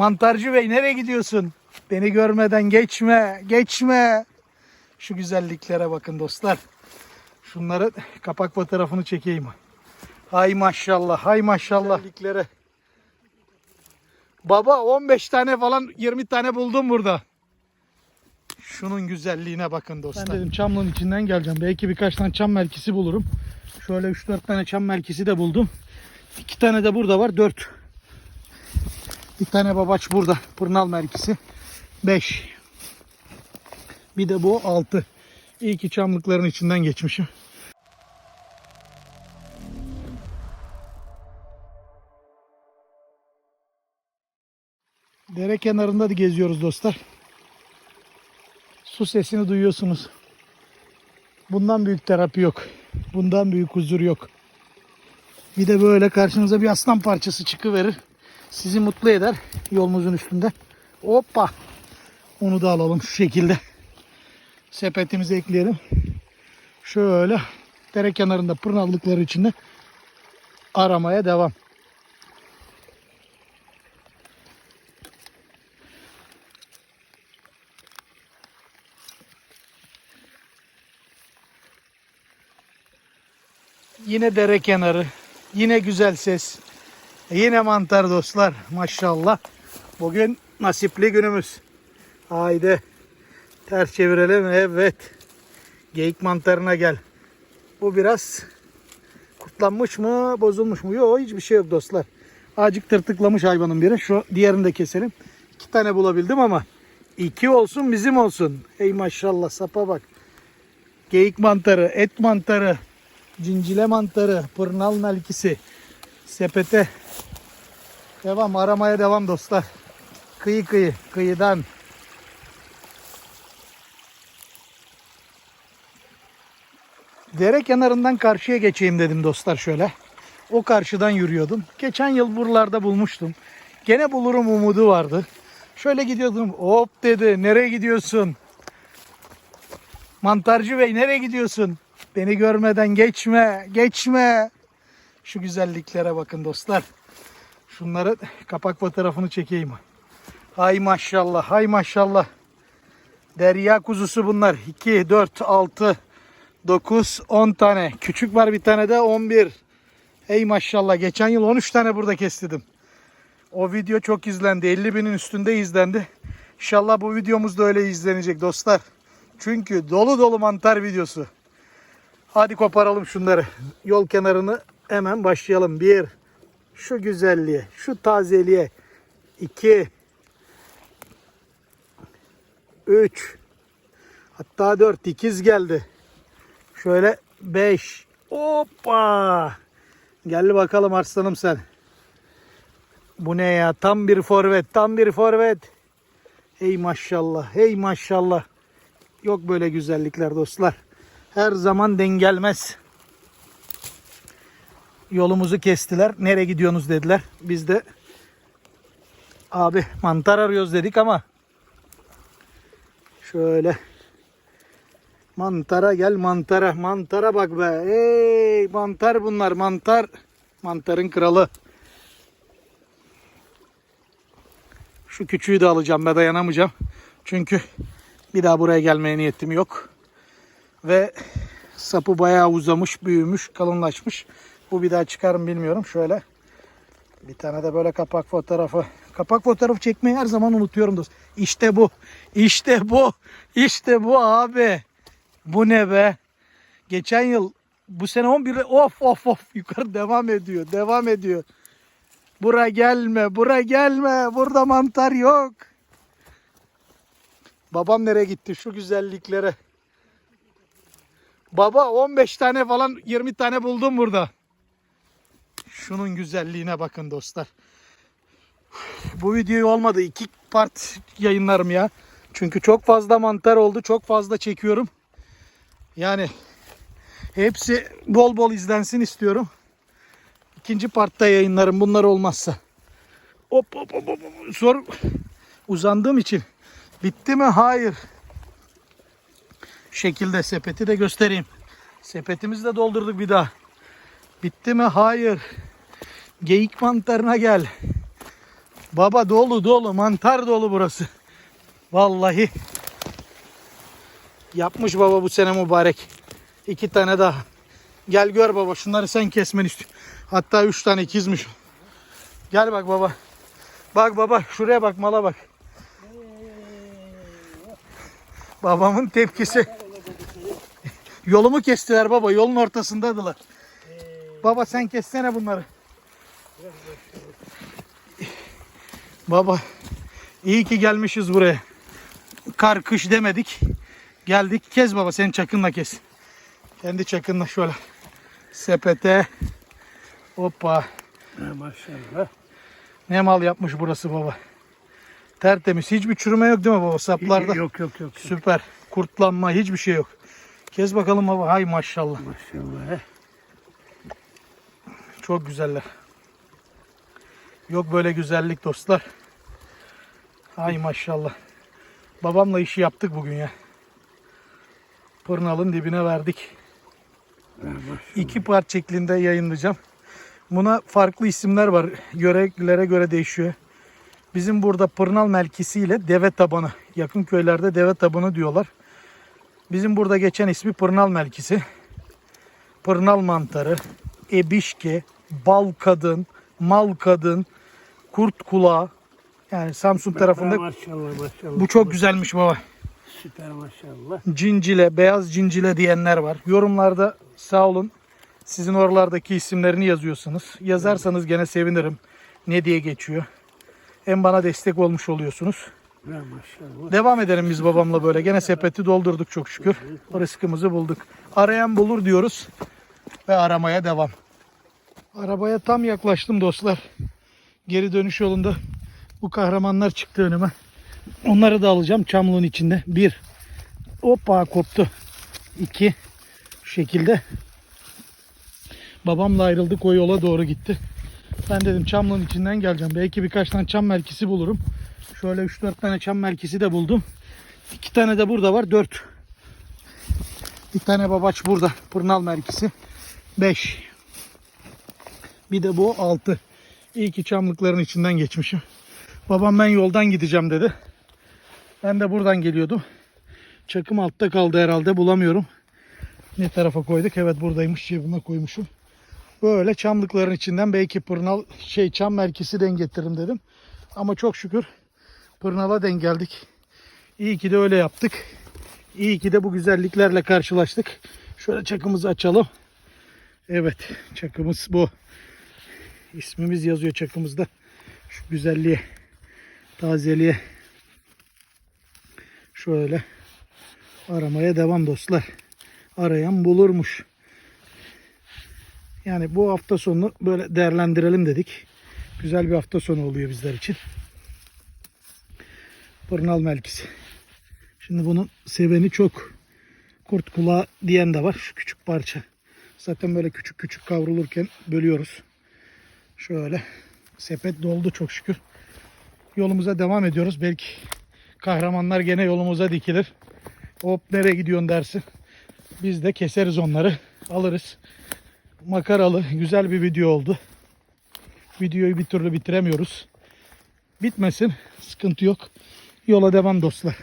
Mantarcı Bey nereye gidiyorsun? Beni görmeden geçme, geçme. Şu güzelliklere bakın dostlar. Şunları kapak fotoğrafını çekeyim. Hay maşallah, hay maşallah. Güzelliklere. Baba 15 tane falan 20 tane buldum burada. Şunun güzelliğine bakın dostlar. Ben dedim çamlığın içinden geleceğim. Belki birkaç tane çam merkisi bulurum. Şöyle 3-4 tane çam merkisi de buldum. 2 tane de burada var. 4. Bir tane babaç burada. Pırnal merkisi. 5. Bir de bu 6. İyi ki çamlıkların içinden geçmişim. Dere kenarında da geziyoruz dostlar. Su sesini duyuyorsunuz. Bundan büyük terapi yok. Bundan büyük huzur yok. Bir de böyle karşınıza bir aslan parçası çıkıverir. Sizi mutlu eder yolumuzun üstünde. Hoppa. Onu da alalım şu şekilde. Sepetimize ekleyelim. Şöyle dere kenarında pırnallıkları içinde aramaya devam. Yine dere kenarı. Yine güzel ses. Yine mantar dostlar. Maşallah. Bugün nasipli günümüz. Haydi. Ters çevirelim. Evet. Geyik mantarına gel. Bu biraz kurtlanmış mı, bozulmuş mu? Yok hiçbir şey yok dostlar. Acık tırtıklamış hayvanın biri. Şu diğerini de keselim. İki tane bulabildim ama iki olsun bizim olsun. Ey maşallah sapa bak. Geyik mantarı, et mantarı, cincile mantarı, pırnal melkisi, sepete. Devam aramaya devam dostlar. Kıyı kıyı, kıyıdan. Dere kenarından karşıya geçeyim dedim dostlar şöyle. O karşıdan yürüyordum. Geçen yıl buralarda bulmuştum. Gene bulurum umudu vardı. Şöyle gidiyordum. Hop dedi. Nereye gidiyorsun? Mantarcı Bey nereye gidiyorsun? Beni görmeden geçme, geçme. Şu güzelliklere bakın dostlar. Şunları kapak fotoğrafını çekeyim. Hay maşallah, hay maşallah. Derya kuzusu bunlar. 2, 4, 6, 9, 10 tane. Küçük var bir tane de 11. Ey maşallah. Geçen yıl 13 tane burada kestidim. O video çok izlendi. 50 binin üstünde izlendi. İnşallah bu videomuz da öyle izlenecek dostlar. Çünkü dolu dolu mantar videosu. Hadi koparalım şunları. Yol kenarını hemen başlayalım. Bir, şu güzelliğe, şu tazeliğe. İki, üç, hatta dört, ikiz geldi. Şöyle beş. Hoppa! Gel bakalım arslanım sen. Bu ne ya? Tam bir forvet, tam bir forvet. Hey maşallah, hey maşallah. Yok böyle güzellikler dostlar. Her zaman dengelmez. Yolumuzu kestiler. Nereye gidiyorsunuz dediler. Biz de abi mantar arıyoruz dedik ama şöyle mantara gel mantara. Mantara bak be. Ey mantar bunlar mantar. Mantarın kralı. Şu küçüğü de alacağım. Ben dayanamayacağım. Çünkü bir daha buraya gelmeye niyetim yok. Ve sapı bayağı uzamış, büyümüş, kalınlaşmış. Bu bir daha çıkar mı bilmiyorum. Şöyle bir tane de böyle kapak fotoğrafı. Kapak fotoğrafı çekmeyi her zaman unutuyorum dost. İşte bu. İşte bu. İşte bu abi. Bu ne be? Geçen yıl bu sene 11 of of of yukarı devam ediyor. Devam ediyor. Bura gelme, bura gelme. Burada mantar yok. Babam nereye gitti şu güzelliklere? Baba 15 tane falan 20 tane buldum burada. Şunun güzelliğine bakın dostlar. Bu videoyu olmadı. iki part yayınlarım ya. Çünkü çok fazla mantar oldu. Çok fazla çekiyorum. Yani hepsi bol bol izlensin istiyorum. İkinci partta yayınlarım bunlar olmazsa. Hop hop hop hop. Sor uzandığım için. Bitti mi? Hayır. Şekilde sepeti de göstereyim. Sepetimizi de doldurduk bir daha. Bitti mi? Hayır. Geyik mantarına gel. Baba dolu dolu mantar dolu burası. Vallahi. Yapmış baba bu sene mübarek. İki tane daha. Gel gör baba şunları sen kesmeni istiyorum. Hatta üç tane ikizmiş. Gel bak baba. Bak baba şuraya bak mala bak. Babamın tepkisi. Yolumu kestiler baba. Yolun ortasındaydılar. Baba sen kessene bunları. Baba iyi ki gelmişiz buraya. Kar kış demedik. Geldik. Kes baba senin çakınla kes. Kendi çakınla şöyle. Sepete. Hoppa. Maşallah. Ne mal yapmış burası baba. Tertemiz. Hiçbir çürüme yok değil mi baba saplarda? Yok yok yok. Süper. Kurtlanma hiçbir şey yok. Kes bakalım baba. Hay maşallah. Maşallah. Çok güzeller. Yok böyle güzellik dostlar. Hay maşallah. Babamla işi yaptık bugün ya. Pırnalın dibine verdik. İki part şeklinde yayınlayacağım. Buna farklı isimler var. Yörelere göre değişiyor. Bizim burada pırnal melkisiyle deve tabanı. Yakın köylerde deve tabanı diyorlar. Bizim burada geçen ismi pırnal melkisi. Pırnal mantarı, ebişke, bal kadın, mal kadın, kurt kulağı. Yani Samsun tarafında maşallah maşallah. bu çok güzelmiş baba. Süper maşallah. cincile, beyaz cincile diyenler var. Yorumlarda sağ olun sizin oralardaki isimlerini yazıyorsunuz. Yazarsanız gene sevinirim. Ne diye geçiyor. Hem bana destek olmuş oluyorsunuz. Maşallah. Devam edelim biz babamla böyle. Gene sepeti doldurduk çok şükür. Rızkımızı bulduk. Arayan bulur diyoruz. Ve aramaya devam. Arabaya tam yaklaştım dostlar. Geri dönüş yolunda bu kahramanlar çıktı önüme. Onları da alacağım çamlığın içinde. Bir. Hoppa koptu. İki. Şu şekilde. Babamla ayrıldık o yola doğru gitti. Ben dedim çamlığın içinden geleceğim. Belki birkaç tane çam merkisi bulurum. Şöyle 3-4 tane çam merkisi de buldum. İki tane de burada var. 4. Bir tane babaç burada. Pırnal merkisi. 5. Bir de bu 6. İyi ki çamlıkların içinden geçmişim. Babam ben yoldan gideceğim dedi. Ben de buradan geliyordum. Çakım altta kaldı herhalde bulamıyorum. Ne tarafa koyduk? Evet buradaymış cebime koymuşum. Böyle çamlıkların içinden belki pırnal şey çam merkisi denk getiririm dedim. Ama çok şükür pırnala denk geldik. İyi ki de öyle yaptık. İyi ki de bu güzelliklerle karşılaştık. Şöyle çakımızı açalım. Evet çakımız bu. İsmimiz yazıyor çakımızda. Şu güzelliğe, tazeliğe. Şöyle aramaya devam dostlar. Arayan bulurmuş. Yani bu hafta sonunu böyle değerlendirelim dedik. Güzel bir hafta sonu oluyor bizler için. Pırnal melkisi. Şimdi bunun seveni çok. Kurt kulağı diyen de var. Şu küçük parça. Zaten böyle küçük küçük kavrulurken bölüyoruz. Şöyle sepet doldu çok şükür. Yolumuza devam ediyoruz. Belki kahramanlar gene yolumuza dikilir. Hop nereye gidiyorsun dersin. Biz de keseriz onları. Alırız. Makaralı güzel bir video oldu. Videoyu bir türlü bitiremiyoruz. Bitmesin. Sıkıntı yok. Yola devam dostlar.